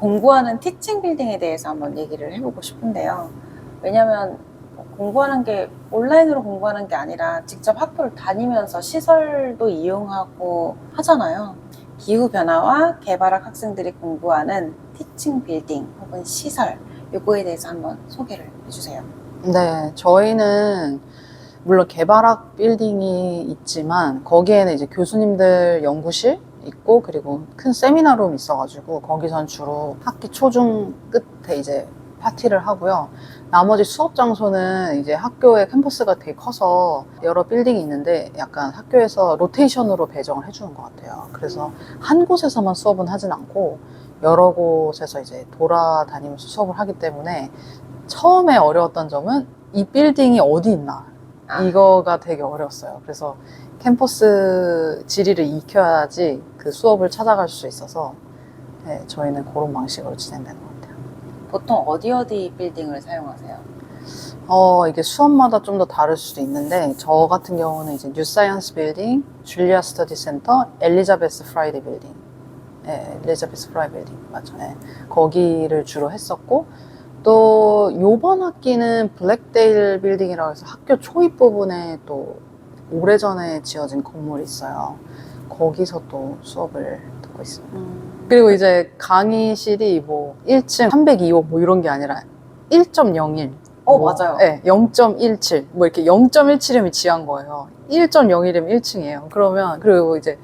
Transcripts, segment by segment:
공부하는 티칭 빌딩에 대해서 한번 얘기를 해보고 싶은데요. 왜냐하면 공부하는 게 온라인으로 공부하는 게 아니라 직접 학교를 다니면서 시설도 이용하고 하잖아요. 기후 변화와 개발학 학생들이 공부하는 티칭 빌딩 혹은 시설 요거에 대해서 한번 소개를 해주세요. 네, 저희는 물론 개발학 빌딩이 있지만 거기에는 이제 교수님들 연구실 있고 그리고 큰 세미나룸 있어가지고 거기선 주로 학기 초중 끝에 이제 파티를 하고요. 나머지 수업 장소는 이제 학교의 캠퍼스가 되게 커서 여러 빌딩이 있는데 약간 학교에서 로테이션으로 배정을 해주는 것 같아요. 그래서 한 곳에서만 수업은 하진 않고 여러 곳에서 이제 돌아다니면서 수업을 하기 때문에 처음에 어려웠던 점은 이 빌딩이 어디 있나 아. 이거가 되게 어려웠어요. 그래서 캠퍼스 지리를 익혀야지 그 수업을 찾아갈 수 있어서 네, 저희는 그런 방식으로 진행되는 것 같아요. 보통 어디 어디 빌딩을 사용하세요? 어, 이게 수업마다 좀 더 다를 수도 있는데, 저 같은 경우는 이제 뉴 사이언스 빌딩, 줄리아 스터디 센터, 엘리자베스 프라이디 빌딩. 예, 엘리자베스 프라이 빌딩. 맞죠. 예. 거기를 주로 했었고, 또, 요번 학기는 블랙데일 빌딩이라고 해서 학교 초입 부분에 또 오래전에 지어진 건물이 있어요. 거기서 또 수업을 듣고 있습니다. 그리고 이제 강의실이 뭐 1층 302호 뭐 이런 게 아니라 1.01. 어, 뭐, 맞아요. 네, 0.17. 뭐 이렇게 0.17이면 지한 거예요. 1.01이면 1층이에요. 그러면, 그리고 이제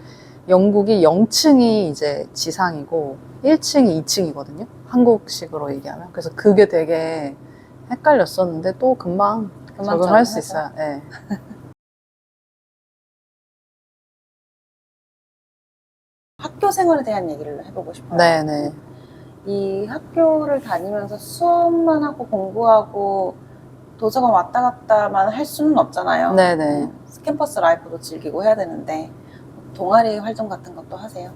영국이 0층이 이제 지상이고 1층이 2층이거든요. 한국식으로 얘기하면. 그래서 그게 되게 헷갈렸었는데 또 금방 금방 적응할 수? 있어요. 네. 학교 생활에 대한 얘기를 해보고 싶어요. 네네. 이 학교를 다니면서 수업만 하고 공부하고 도서관 왔다 갔다만 할 수는 없잖아요. 네네. 음, 캠퍼스 라이프도 즐기고 해야 되는데 동아리 활동 같은 것도 하세요?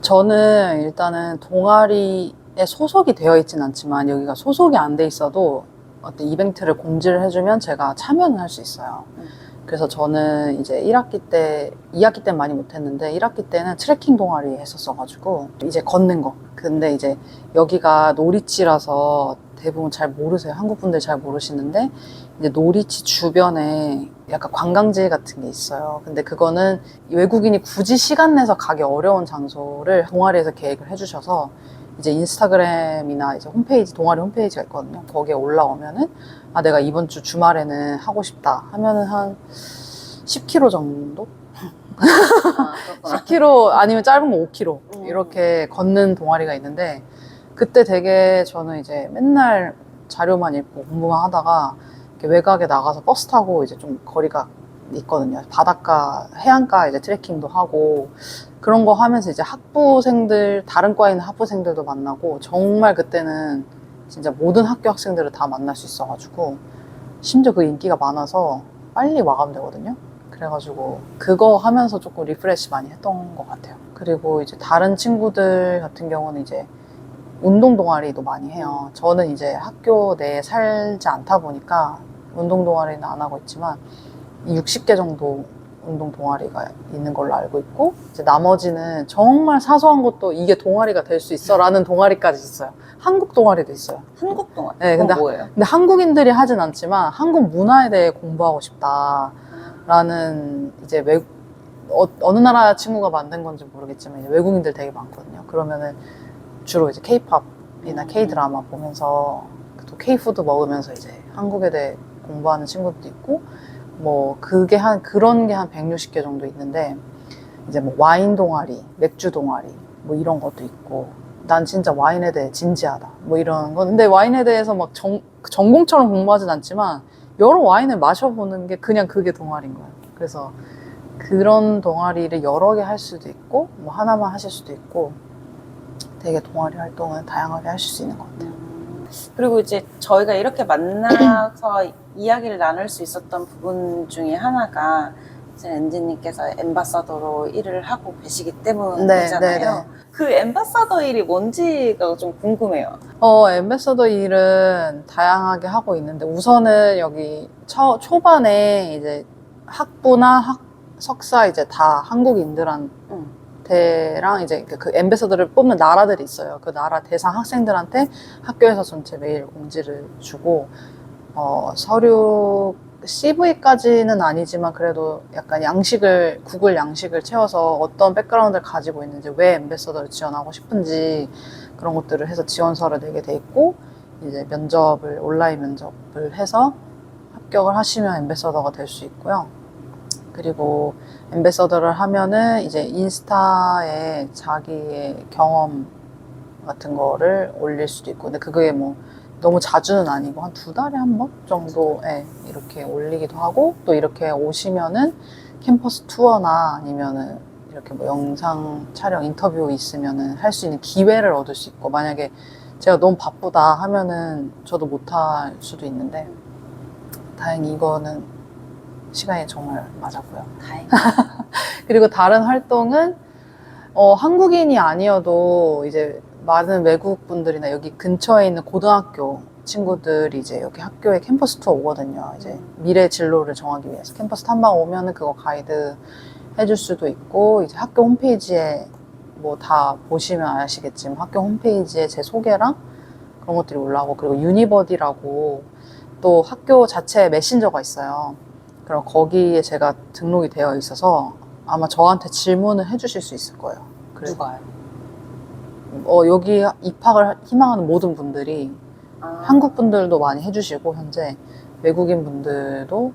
저는 일단은 동아리에 소속이 되어 있진 않지만 여기가 소속이 안 돼 있어도 어떤 이벤트를 공지를 해주면 제가 참여는 할 수 있어요. 음. 그래서 저는 이제 1학기 때, 2학기 때는 많이 못했는데 1학기 때는 트레킹 동아리 했었어가지고 이제 걷는 거. 근데 이제 여기가 노리치라서 대부분 잘 모르세요. 한국 분들 잘 모르시는데 이제 노리치 주변에 약간 관광지 같은 게 있어요. 근데 그거는 외국인이 굳이 시간 내서 가기 어려운 장소를 동아리에서 계획을 해주셔서 이제 인스타그램이나 이제 홈페이지, 동아리 홈페이지가 있거든요. 거기에 올라오면은 아, 내가 이번 주 주말에는 하고 싶다 하면은 한 10km 정도? 아, 그렇구나. 10km 아니면 짧은 거 5km 음. 이렇게 걷는 동아리가 있는데 그때 되게 저는 이제 맨날 자료만 읽고 공부만 하다가 외곽에 나가서 버스 타고 이제 좀 거리가 있거든요. 바닷가, 해안가 이제 트레킹도 하고 그런 거 하면서 이제 학부생들, 다른 과에 있는 학부생들도 만나고 정말 그때는 진짜 모든 학교 학생들을 다 만날 수 있어가지고 심지어 그 인기가 많아서 빨리 마감되거든요. 그래가지고 그거 하면서 조금 리프레시 많이 했던 것 같아요. 그리고 이제 다른 친구들 같은 경우는 이제 운동 동아리도 많이 해요. 저는 이제 학교 내에 살지 않다 보니까 운동 동아리는 안 하고 있지만 60개 정도 운동 동아리가 있는 걸로 알고 있고 이제 나머지는 정말 사소한 것도 이게 동아리가 될 수 있어라는 동아리까지 있어요. 한국 동아리도 있어요. 한국 동아리. 네, 근데 뭐예요? 근데 한국인들이 하진 않지만 한국 문화에 대해 공부하고 싶다라는 이제 외 어, 어느 나라 친구가 만든 건지 모르겠지만 외국인들 되게 많거든요. 그러면은 주로 이제 K-팝이나 음. K-드라마 보면서 또 K-푸드 먹으면서 이제 한국에 대해 공부하는 친구들도 있고 뭐 그게 한 그런 게 한 160개 정도 있는데 이제 뭐 와인 동아리, 맥주 동아리 뭐 이런 것도 있고 난 진짜 와인에 대해 진지하다 뭐 이런 건 근데 와인에 대해서 막 전, 전공처럼 공부하진 않지만 여러 와인을 마셔보는 게 그냥 그게 동아리인 거예요. 그래서 그런 동아리를 여러 개 할 수도 있고 뭐 하나만 하실 수도 있고 되게 동아리 활동은 다양하게 하실 수 있는 것 같아요. 음. 그리고 이제 저희가 이렇게 만나서 이야기를 나눌 수 있었던 부분 중에 하나가 이제 엔지님께서 엠바사더로 일을 하고 계시기 때문이잖아요. 네, 네, 네. 그 엠바사더 일이 뭔지가 좀 궁금해요. 어, 엠베서더 일은 다양하게 하고 있는데 우선은 여기 초, 초반에 이제 학부나 학, 석사 이제 다 한국인들한테 음. 학생들한테랑 이제 그- 그 엠베서더를 뽑는 나라들이 있어요. 그 나라 대상 학생들한테 학교에서 전체 메일 공지를 주고 어, 서류 CV까지는 아니지만 그래도 약간 양식을 구글 양식을 채워서 어떤 백그라운드를 가지고 있는지 왜 엠베서더를 지원하고 싶은지 그런 것들을 해서 지원서를 내게 돼 있고 이제 면접을 온라인 면접을 해서 합격을 하시면 엠베서더가 될 수 있고요. 그리고 엠베서더를 하면은 이제 인스타에 자기의 경험 같은 거를 올릴 수도 있고 근데 그게 뭐 너무 자주는 아니고 한 두 달에 한 번 정도에 이렇게 올리기도 하고 또 이렇게 오시면은 캠퍼스 투어나 아니면은 이렇게 뭐 영상 촬영 인터뷰 있으면은 할 수 있는 기회를 얻을 수 있고 만약에 제가 너무 바쁘다. 하면은 저도 못할 수도 있는데 다행히 이거는 시간이 정말 맞았고요. 다행이다. 그리고 다른 활동은 어, 한국인이 아니어도 이제 많은 외국 분들이나 여기 근처에 있는 고등학교 친구들이 이제 여기 학교에 캠퍼스 투어 오거든요. 이제 미래 진로를 정하기 위해서 캠퍼스 탐방 오면은 그거 가이드 해줄 수도 있고 이제 학교 홈페이지에 뭐 다 보시면 아시겠지만 학교 홈페이지에 제 소개랑 그런 것들이 올라오고 그리고 유니버디라고 또 학교 자체에 메신저가 있어요. 그럼 거기에 제가 등록이 되어 있어서 아마 저한테 질문을 해주실 수 있을 거예요. 그래서 누가요? 어, 여기 입학을 희망하는 모든 분들이 아, 한국 분들도 많이 해주시고 현재 외국인 분들도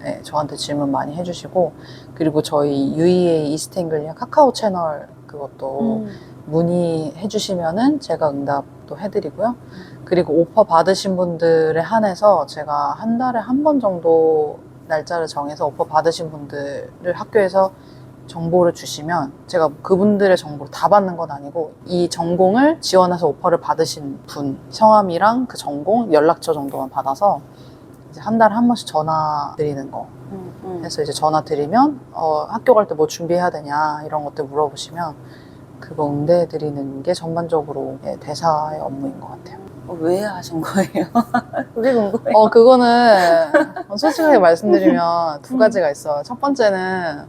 네, 저한테 질문 많이 해주시고 그리고 저희 UEA 이스트앵글리아 카카오 채널 그것도 음. 문의해 주시면은 제가 응답도 해드리고요. 그리고 오퍼 받으신 분들에 한해서 제가 한 달에 한 번 정도 날짜를 정해서 오퍼 받으신 분들을 학교에서 정보를 주시면 제가 그분들의 정보를 다 받는 건 아니고 이 전공을 지원해서 오퍼를 받으신 분 성함이랑 그 전공 연락처 정도만 받아서 이제 한 달에 한 번씩 전화 드리는 거 음, 음. 해서 이제 전화 드리면 어, 학교 갈 때 뭐 준비해야 되냐 이런 것들 물어보시면 그거 응대해 드리는 게 전반적으로 예, 대사의 업무인 것 같아요. 어, 왜 하신 거예요? 그게 궁금해요. 어 그거는 솔직하게 말씀드리면 두 가지가 있어요. 첫 번째는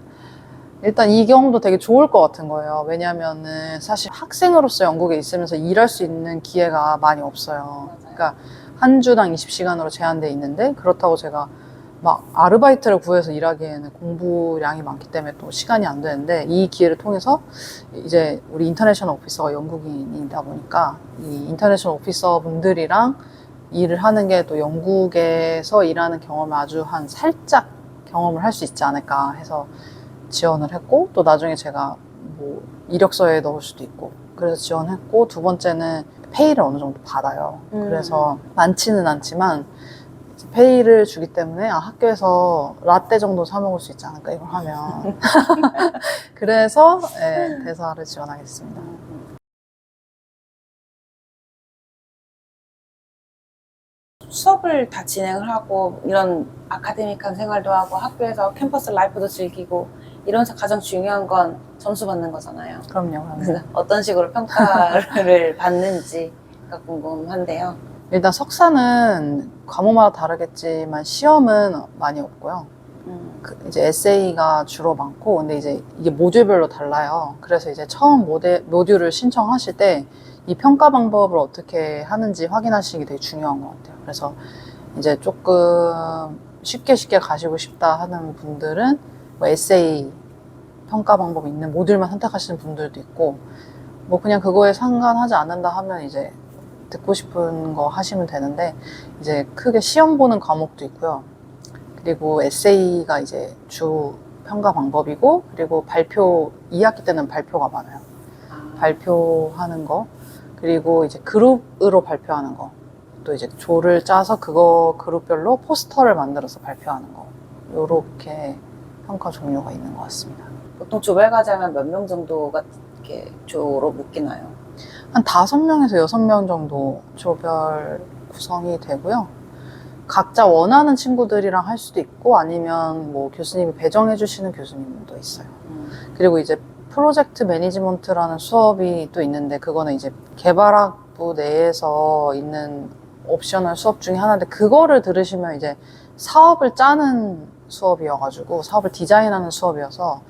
일단 이 경험도 되게 좋을 것 같은 거예요. 왜냐면은 사실 학생으로서 영국에 있으면서 일할 수 있는 기회가 많이 없어요. 그러니까 한 주당 20시간으로 제한돼 있는데 그렇다고 제가 막 아르바이트를 구해서 일하기에는 공부량이 많기 때문에 또 시간이 안 되는데 이 기회를 통해서 이제 우리 인터내셔널 오피서가 영국인이다 보니까 이 인터내셔널 오피서 분들이랑 일을 하는 게 또 영국에서 일하는 경험을 아주 한 살짝 경험을 할 수 있지 않을까 해서 지원을 했고 또 나중에 제가 뭐 이력서에 넣을 수도 있고 그래서 지원했고 두 번째는 페이를 어느 정도 받아요. 음. 그래서 많지는 않지만 페이를 주기 때문에 아, 학교에서 라떼 정도 사 먹을 수 있지 않을까 이걸 하면 그래서 예, 대사를 지원하게 됐습니다. 수업을 다 진행을 하고 이런 아카데믹한 생활도 하고 학교에서 캠퍼스 라이프도 즐기고 이러면서 가장 중요한 건 점수 받는 거잖아요. 그럼요. 그럼요. 어떤 식으로 평가를 받는지가 궁금한데요. 일단 석사는 과목마다 다르겠지만 시험은 많이 없고요. 음, 그 이제 에세이가 주로 많고 근데 이제 이게 모듈별로 달라요. 그래서 이제 처음 모델, 모듈을 신청하실 때 이 평가 방법을 어떻게 하는지 확인하시는 게 되게 중요한 것 같아요. 그래서 이제 조금 쉽게 쉽게 가시고 싶다 하는 분들은 뭐 에세이 평가 방법이 있는 모듈만 선택하시는 분들도 있고 뭐 그냥 그거에 상관하지 않는다 하면 이제 듣고 싶은 거 하시면 되는데 이제 크게 시험 보는 과목도 있고요. 그리고 에세이가 이제 주 평가 방법이고 그리고 발표 2학기 때는 발표가 많아요. 아, 발표하는 거 그리고 이제 그룹으로 발표하는 거 또 이제 조를 짜서 그거 그룹별로 포스터를 만들어서 발표하는 거 요렇게 평가 종류가 있는 것 같습니다. 보통 조별 과제하면 몇 명 정도가 이렇게 조로 묶이나요? 한 다섯 명에서 여섯 명 정도 조별 구성이 되고요. 각자 원하는 친구들이랑 할 수도 있고 아니면 뭐 교수님이 배정해 주시는 교수님도 있어요. 음, 그리고 이제 프로젝트 매니지먼트라는 수업이 또 있는데 그거는 이제 개발학부 내에서 있는 옵셔널 수업 중에 하나인데 그거를 들으시면 이제 사업을 짜는 수업이어가지고 사업을 디자인하는 수업이어서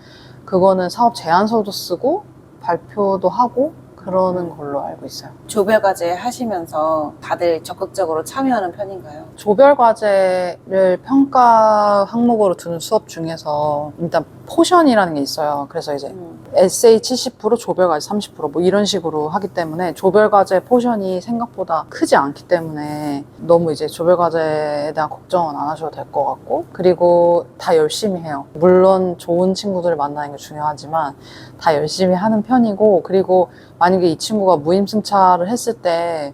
그거는 사업 제안서도 쓰고 발표도 하고 그러는 걸로 알고 있어요. 조별 과제 하시면서 다들 적극적으로 참여하는 편인가요? 조별 과제를 평가 항목으로 두는 수업 중에서 일단 포션이라는 게 있어요. 그래서 이제 음. 에세이 70%, 조별 과제 30%뭐 이런 식으로 하기 때문에 조별 과제 포션이 생각보다 크지 않기 때문에 너무 이제 조별 과제에 대한 걱정은 안 하셔도 될 것 같고 그리고 다 열심히 해요. 물론 좋은 친구들을 만나는 게 중요하지만 다 열심히 하는 편이고 그리고 만약에 이 친구가 무임승차를 했을 때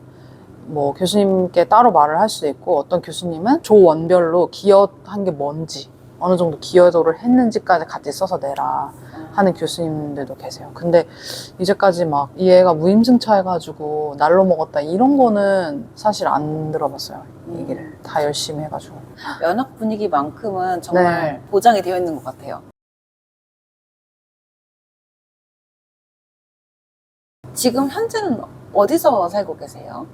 뭐 교수님께 따로 말을 할 수도 있고 어떤 교수님은 조 원별로 기여한 게 뭔지 어느 정도 기여도를 했는지까지 같이 써서 내라 하는 교수님들도 계세요. 근데 이제까지 막이 애가 무임승차 해가지고 날로 먹었다 이런 거는 사실 안 들어봤어요. 음. 얘기를 다 열심히 해가지고. 면학 분위기만큼은 정말 네. 보장이 되어 있는 것 같아요. 지금 현재는 어디서 살고 계세요?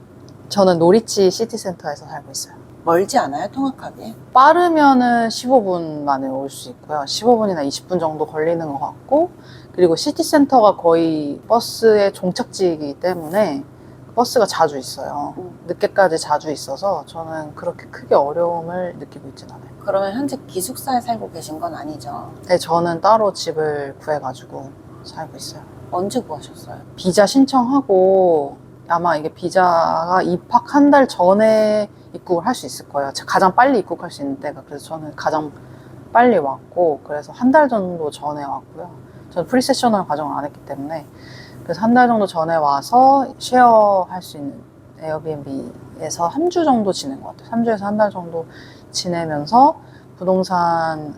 저는 노리치 시티센터에서 살고 있어요. 멀지 않아요, 통학하기에? 빠르면은 15분 만에 올 수 있고요. 15분이나 20분 정도 걸리는 것 같고, 그리고 시티센터가 거의 버스의 종착지이기 때문에 버스가 자주 있어요. 음. 늦게까지 자주 있어서 저는 그렇게 크게 어려움을 느끼고 있진 않아요. 그러면 현재 기숙사에 살고 계신 건 아니죠? 네, 저는 따로 집을 구해가지고 살고 있어요. 언제 구하셨어요? 비자 신청하고 아마 이게 비자가 입학 한 달 전에 입국을 할 수 있을 거예요. 가장 빨리 입국할 수 있는 때가 그래서 저는 가장 빨리 왔고 그래서 한 달 정도 전에 왔고요. 저는 프리세셔널 과정을 안 했기 때문에 그래서 한 달 정도 전에 와서 쉐어 할 수 있는 에어비앤비에서 한 주 정도 지낸 것 같아요. 3주에서 한 달 정도 지내면서 부동산에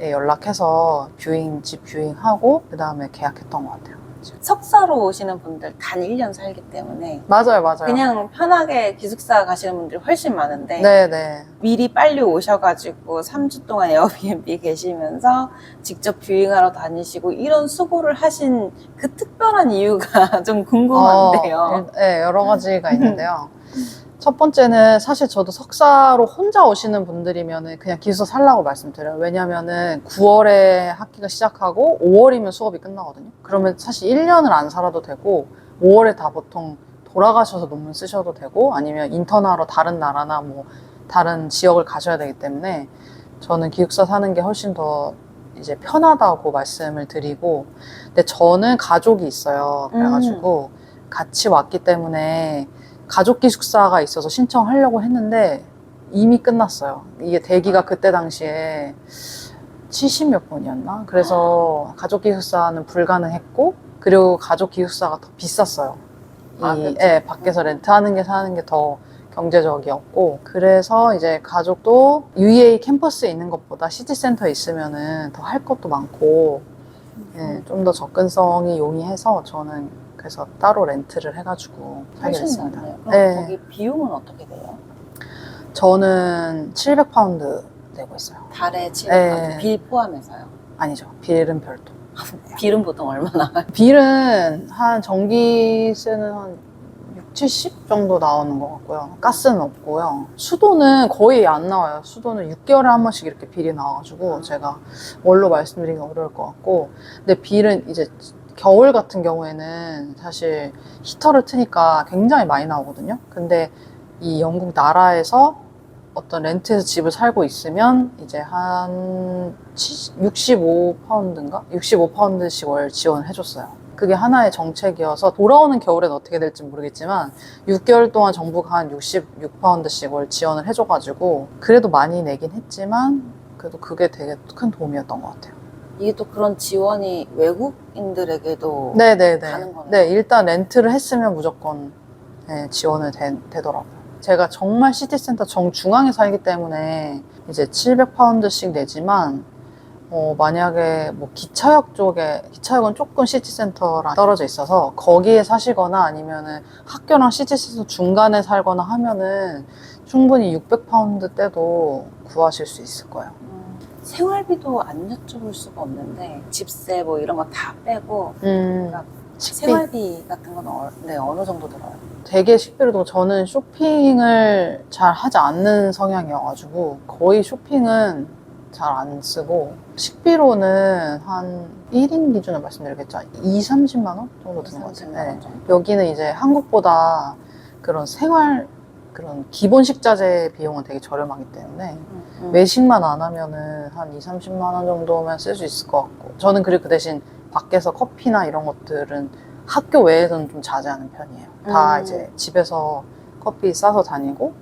연락해서 뷰잉, 집 뷰잉하고 그 다음에 계약했던 것 같아요. 석사로 오시는 분들 단 1년 살기 때문에 맞아요, 맞아요. 그냥 편하게 기숙사 가시는 분들이 훨씬 많은데 네네. 미리 빨리 오셔가지고 3주 동안 에어비앤비 계시면서 직접 뷰잉하러 다니시고 이런 수고를 하신 그 특별한 이유가 좀 궁금한데요. 어, 일- 네, 여러 가지가 있는데요. 첫 번째는 사실 저도 석사로 혼자 오시는 분들이면 그냥 기숙사 살라고 말씀드려요. 왜냐면은 9월에 학기가 시작하고 5월이면 수업이 끝나거든요. 그러면 사실 1년을 안 살아도 되고 5월에 다 보통 돌아가셔서 논문 쓰셔도 되고 아니면 인턴하러 다른 나라나 뭐 다른 지역을 가셔야 되기 때문에 저는 기숙사 사는 게 훨씬 더 이제 편하다고 말씀을 드리고 근데 저는 가족이 있어요. 그래가지고 같이 왔기 때문에 가족 기숙사가 있어서 신청하려고 했는데 이미 끝났어요. 이게 대기가 그때 당시에 70 몇 번이었나? 그래서 가족 기숙사는 불가능했고 그리고 가족 기숙사가 더 비쌌어요. 아, 이, 그렇죠. 예, 밖에서 렌트하는 게 사는 게 더 경제적이었고 그래서 이제 가족도 UEA 캠퍼스에 있는 것보다 시티센터에 있으면은 더 할 것도 많고 예, 좀 더 접근성이 용이해서 저는 그래서 따로 렌트를 해가지고 살게 됐습니다. 네. 거기 비용은 어떻게 돼요? 저는 700파운드 내고 있어요. 달에 7 네. 빌 포함해서요. 아니죠. 빌은 별도. 빌은 보통 얼마나? 빌은 한 전기세는 한 6, 70 정도 나오는 것 같고요. 가스는 없고요. 수도는 거의 안 나와요. 수도는 6개월에 한 번씩 이렇게 빌이 나와가지고 제가 뭘로 말씀드리기 어려울 것 같고. 근데 빌은 이제 겨울 같은 경우에는 사실 히터를 트니까 굉장히 많이 나오거든요. 근데 이 영국 나라에서 어떤 렌트에서 집을 살고 있으면 이제 한 65파운드인가? 65파운드씩 월 지원을 해줬어요. 그게 하나의 정책이어서 돌아오는 겨울엔 어떻게 될지 모르겠지만 6개월 동안 정부가 한 66파운드씩 월 지원을 해줘가지고 그래도 많이 내긴 했지만 그래도 그게 되게 큰 도움이었던 것 같아요. 이게 또 그런 지원이 외국인들에게도 네네네. 가는 거네요. 네, 일단 렌트를 했으면 무조건 네, 지원을 되, 되더라고요. 제가 정말 시티센터 정중앙에 살기 때문에 이제 700파운드씩 내지만 어, 만약에 뭐 기차역 쪽에 기차역은 조금 시티센터랑 떨어져 있어서 거기에 사시거나 아니면은 학교랑 시티센터 중간에 살거나 하면은 충분히 600파운드 때도 구하실 수 있을 거예요. 음, 생활비도 안 여쭤볼 수가 없는데 집세 뭐 이런 거 다 빼고 음, 식비. 생활비 같은 건 어, 네, 어느 정도 들어요? 되게 식비로도 저는 쇼핑을 잘 하지 않는 성향이어가지고 거의 쇼핑은 잘 안 쓰고 식비로는 한 1인 기준으로 말씀드리겠죠. 2, 30만 원 정도 드는 것 같아요. 30만 네. 정도. 여기는 이제 한국보다 그런 생활 그런 기본 식자재 비용은 되게 저렴하기 때문에 음, 음. 외식만 안 하면은 한 2, 30만 원 정도면 쓸 수 있을 것 같고 저는 그리고 그 대신 밖에서 커피나 이런 것들은 학교 외에서는 좀 자제하는 편이에요. 다 음. 이제 집에서 커피 싸서 다니고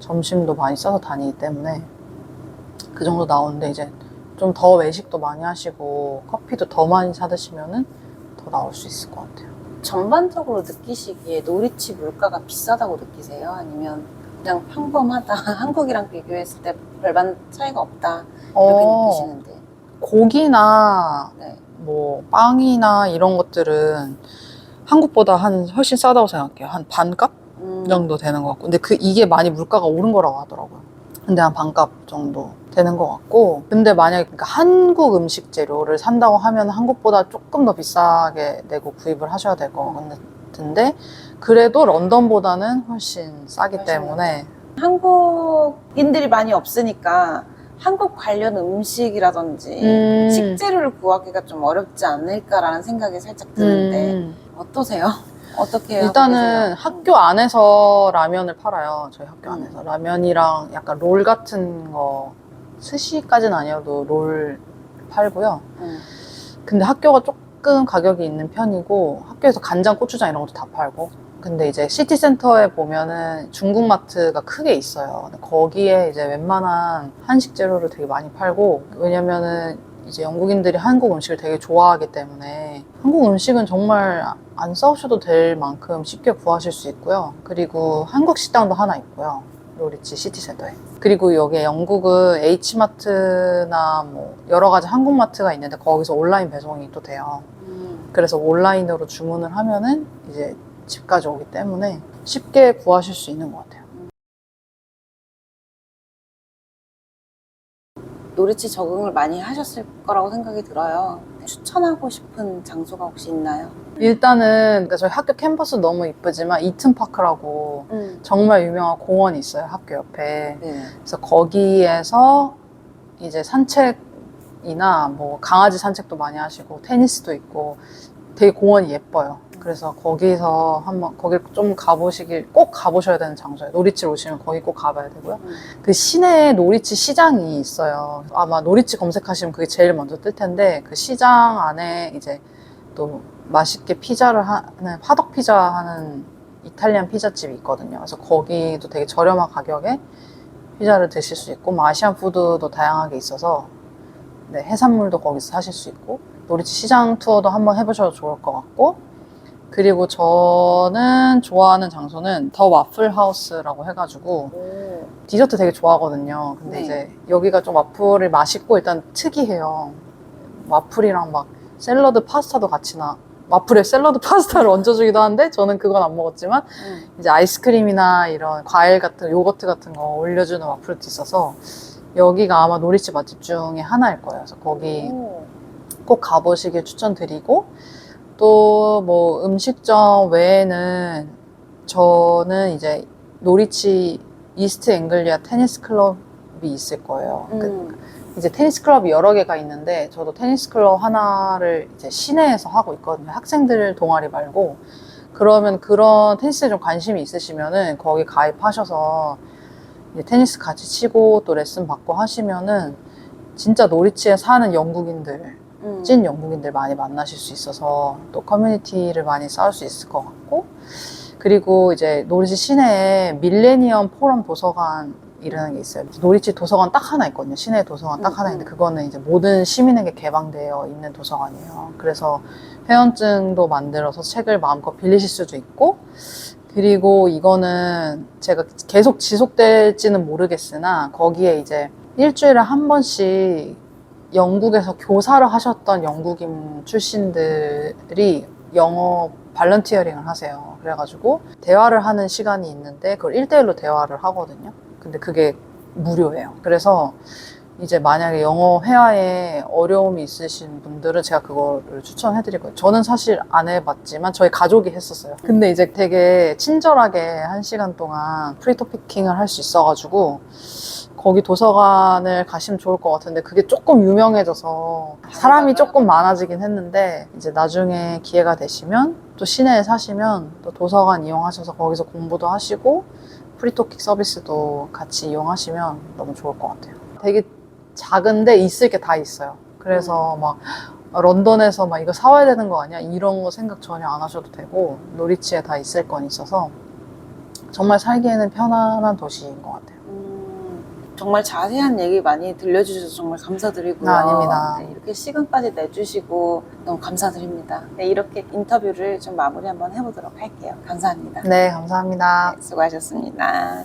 점심도 많이 싸서 다니기 때문에 그 정도 나오는데 이제 좀 더 외식도 많이 하시고 커피도 더 많이 사 드시면은 더 나올 수 있을 것 같아요. 전반적으로 느끼시기에 노리치 물가가 비싸다고 느끼세요? 아니면 그냥 평범하다 한국이랑 비교했을 때 별반 차이가 없다 이렇게 어, 느끼시는데 고기나 네. 뭐 빵이나 이런 것들은 한국보다 한 훨씬 싸다고 생각해요. 한 반값 음, 정도 되는 것 같고. 근데 그 이게 많이 물가가 오른 거라고 하더라고요. 근데 한 반값 정도 되는 것 같고. 근데 만약에 그러니까 한국 음식 재료를 산다고 하면 한국보다 조금 더 비싸게 내고 구입을 하셔야 될 것 같은데 그래도 런던보다는 훨씬 싸기 훨씬 때문에 한국인들이 많이 없으니까 한국 관련 음식이라든지 음, 식재료를 구하기가 좀 어렵지 않을까라는 생각이 살짝 드는데 음. 어떠세요? 어떻게 하고 일단은? 학교 안에서 라면을 팔아요. 저희 학교 음. 안에서 라면이랑 약간 롤 같은 거 스시까지는 아니어도 롤 팔고요. 음. 근데 학교가 조금 가격이 있는 편이고 학교에서 간장, 고추장 이런 것도 다 팔고 근데 이제 시티센터에 보면은 중국 마트가 크게 있어요. 근데 거기에 이제 웬만한 한식 재료를 되게 많이 팔고 왜냐면은 이제 영국인들이 한국 음식을 되게 좋아하기 때문에 한국 음식은 정말 안 싸우셔도 될 만큼 쉽게 구하실 수 있고요. 그리고 한국 식당도 하나 있고요. 노리치 시티센터에. 그리고 여기 영국은 H마트나 뭐 여러 가지 한국마트가 있는데 거기서 온라인 배송이 또 돼요. 음. 그래서 온라인으로 주문을 하면은 이제 집까지 오기 때문에 쉽게 구하실 수 있는 것 같아요. 노리치 적응을 많이 하셨을 거라고 생각이 들어요. 추천하고 싶은 장소가 혹시 있나요? 일단은 그러니까 저희 학교 캠퍼스 너무 이쁘지만 이튼파크라고 음. 정말 유명한 공원이 있어요 학교 옆에 네. 그래서 거기에서 이제 산책이나 뭐 강아지 산책도 많이 하시고 테니스도 있고 되게 공원이 예뻐요. 그래서 거기서 한번 거길 좀 가보시길 꼭 가보셔야 되는 장소예요. 노리치 오시면 거기 꼭 가봐야 되고요. 음. 그 시내에 노리치 시장이 있어요. 아마 노리치 검색하시면 그게 제일 먼저 뜰 텐데 그 시장 안에 이제 또 맛있게 피자를 하는 화덕 피자 하는 이탈리안 피자집이 있거든요. 그래서 거기도 되게 저렴한 가격에 피자를 드실 수 있고 뭐 아시안 푸드도 다양하게 있어서 네, 해산물도 거기서 사실 수 있고 노리치 시장 투어도 한번 해보셔도 좋을 것 같고 그리고 저는 좋아하는 장소는 더 와플 하우스라고 해가지고 오. 디저트 되게 좋아하거든요. 근데 네. 이제 여기가 좀 와플이 맛있고 일단 특이해요. 와플이랑 막 샐러드 파스타도 같이 나. 와플에 샐러드 파스타를 얹어주기도 하는데 저는 그건 안 먹었지만 음. 이제 아이스크림이나 이런 과일 같은 요거트 같은 거 올려주는 와플도 있어서 여기가 아마 노리치 맛집 중에 하나일 거예요. 그래서 거기 오. 꼭 가보시길 추천드리고 또 뭐 음식점 외에는 저는 이제 노리치 이스트 앵글리아 테니스 클럽이 있을 거예요. 그 음. 이제 테니스 클럽이 여러 개가 있는데 저도 테니스 클럽 하나를 이제 시내에서 하고 있거든요. 학생들 동아리 말고 그러면 그런 테니스에 좀 관심이 있으시면은 거기 가입하셔서 이제 테니스 같이 치고 또 레슨 받고 하시면은 진짜 노리치에 사는 영국인들 음. 찐 영국인들 많이 만나실 수 있어서 또 커뮤니티를 많이 쌓을 수 있을 것 같고 그리고 이제 노리치 시내에 밀레니엄 포럼 도서관이라는 게 있어요. 노리치 도서관 딱 하나 있거든요. 시내 도서관 딱 음, 하나 음. 있는데 그거는 이제 모든 시민에게 개방되어 있는 도서관이에요. 그래서 회원증도 만들어서 책을 마음껏 빌리실 수도 있고 그리고 이거는 제가 계속 지속될지는 모르겠으나 거기에 이제 일주일에 한 번씩 영국에서 교사를 하셨던 영국인 출신들이 영어 발런티어링을 하세요. 그래가지고 대화를 하는 시간이 있는데 그걸 1대1로 대화를 하거든요. 근데 그게 무료예요. 그래서 이제 만약에 영어 회화에 어려움이 있으신 분들은 제가 그거를 추천해드릴 거예요. 저는 사실 안 해봤지만 저희 가족이 했었어요. 근데 이제 되게 친절하게 한 시간 동안 프리토피킹을 할 수 있어가지고 거기 도서관을 가시면 좋을 것 같은데 그게 조금 유명해져서 사람이 조금 많아지긴 했는데 이제 나중에 기회가 되시면 또 시내에 사시면 또 도서관 이용하셔서 거기서 공부도 하시고 프리토킥 서비스도 같이 이용하시면 너무 좋을 것 같아요. 되게 작은데 있을 게 다 있어요. 그래서 막 런던에서 막 이거 사와야 되는 거 아니야? 이런 거 생각 전혀 안 하셔도 되고 노리치에 다 있을 건 있어서 정말 살기에는 편안한 도시인 것 같아요. 음, 정말 자세한 얘기 많이 들려주셔서 정말 감사드리고요. 아, 아닙니다. 네, 이렇게 시간까지 내주시고 너무 감사드립니다. 네, 이렇게 인터뷰를 좀 마무리 한번 해보도록 할게요. 감사합니다. 네, 감사합니다. 네, 수고하셨습니다.